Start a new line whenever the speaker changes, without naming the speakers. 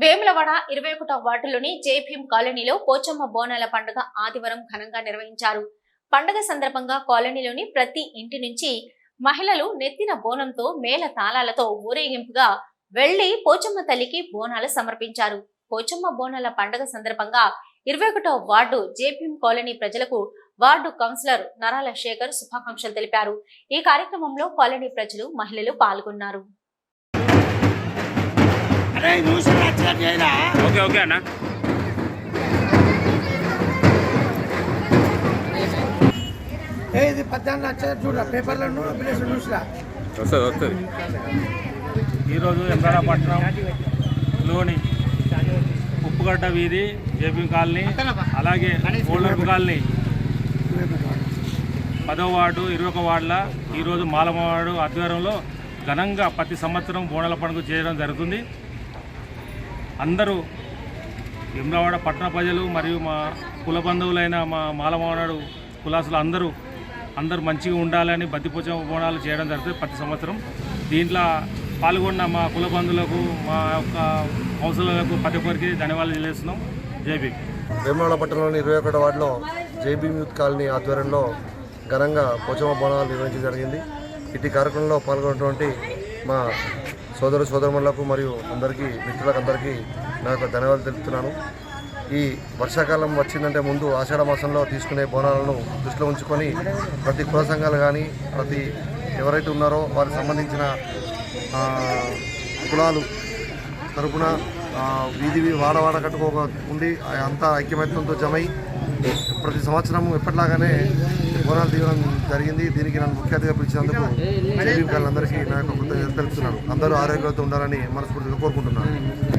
వేములవాడ ఇరవై ఒకటో వార్డులోని జేభీం కాలనీలో పోచమ్మ బోనాల పండుగ ఆదివారం ఘనంగా నిర్వహించారు. పండుగ సందర్భంగా కాలనీలోని ప్రతి ఇంటి నుంచి మహిళలు నెత్తిన బోనంతో మేళ తాళాలతో ఊరేగింపుగా వెళ్ళి పోచమ్మ తల్లికి బోనాలు సమర్పించారు. పోచమ్మ బోనాల పండుగ సందర్భంగా ఇరవై ఒకటో వార్డు జేపీఎం కాలనీ ప్రజలకు వార్డు కౌన్సిలర్ నరాల శేఖర్ శుభాకాంక్షలు తెలిపారు. ఈ కార్యక్రమంలో కాలనీ ప్రజలు మహిళలు పాల్గొన్నారు.
ఓకే ఓకే అన్న.
ఏ ఇది పద్దెనిమిది వచ్చేది చూడరా పేపర్లో ప్లేస్ న్యూస్లా
వస్తుంది వస్తుంది.
ఈరోజు ఎందాడ పట్టణంలోని ఉప్పుగడ్డ వీధి జేపీ కాలనీ అలాగే ఓల్డర్పు కాలనీ. పదో వార్డు ఇరవై ఒక వార్డుల ఈరోజు మాలమవాడు ఆధ్వర్యంలో ఘనంగా ప్రతి సంవత్సరం బోనాల పండుగ చేయడం జరుగుతుంది. అందరూ ఇమ్రావాడ పట్టణ ప్రజలు మరియు మా కుల బంధువులైన మా మాలమానాడు కులాసులు అందరూ అందరూ మంచిగా ఉండాలని బతిపోచ బోనాలు చేయడం జరుగుతుంది ప్రతి సంవత్సరం. దీంట్లో పాల్గొన్న మా కుల బంధువులకు మా యొక్క కౌన్సిలర్లకు ప్రతి ఒక్కరికి ధన్యవాదాలు తెలియజేస్తున్నాం. జేబీ
వేములవాడ పట్టణంలోని ఇరవై ఒకటో వార్డులో జేబీ యూత్ కాలనీ ఆధ్వర్యంలో ఘనంగా పోచమ్మ బోనాలు నిర్వహించడం జరిగింది. ఇటు కార్యక్రమంలో పాల్గొన్నటువంటి మా సోదరు సోదరులకు మరియు అందరికీ మిత్రులకు అందరికీ నా యొక్క ధన్యవాదాలు తెలుపుతున్నాను. ఈ వర్షాకాలం వచ్చిందంటే ముందు ఆషాఢ మాసంలో తీసుకునే బోనాలను దృష్టిలో ఉంచుకొని ప్రతి కుల సంఘాలు కానీ ప్రతి ఎవరైతే ఉన్నారో వారికి సంబంధించిన కులాలు తరపున వీధి వాడవాడ వాడ కట్టుకోక ఉండి అంతా ఐక్యమత్యంతో జమై ప్రతి సంవత్సరం ఎప్పటిలాగానే బోనాలు తీయడం జరిగింది. దీనికి నన్ను ముఖ్య అతిథిగా పిలిచినందుకు అందరికీ నా యొక్క కృతజ్ఞత తెలుపుతున్నాను. అందరూ ఆరోగ్యంతో ఉండాలని మనస్ఫూర్తిగా కోరుకుంటున్నాను.